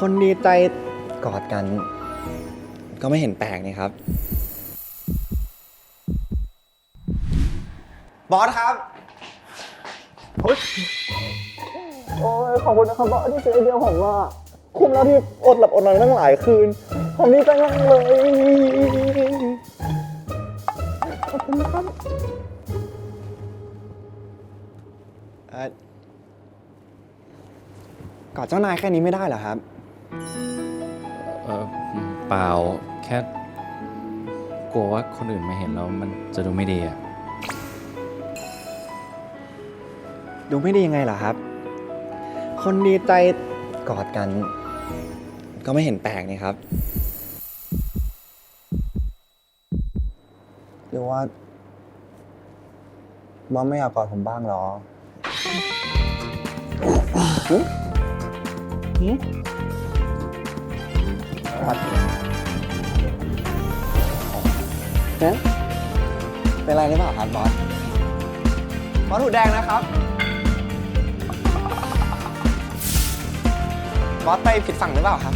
คนดีใจกอดกัน ก็ไม่เห็นแปลกนี่ครับ บอสครับโอ้ยขอบคุณนะครับบอสที่ซื้อไอเดียผมว่า คุ้มแล้วที่อดหลับอดนอนตั้งหลายคืน ผมดีใจมากเลยขอบคุณนะครับเอ่อกอดเจ้านายแค่นี้ไม่ได้เหรอครับ เออเปล่าแค่กลัวว่าคนอื่นมาเห็นแล้วมันจะดูไม่ดีอะดูไม่ดียังไงเหรอครับ คนดีใจกอดกัน ก็ไม่เห็นแปลกนี่ครับ หรือว่าบอสไม่อยากกอดผมบ้างเหรอ เป็นไรหรือเปล่าครับบอสบอสหูแดงนะครับ บอสไปผิดฝั่งหรือเปล่าครับ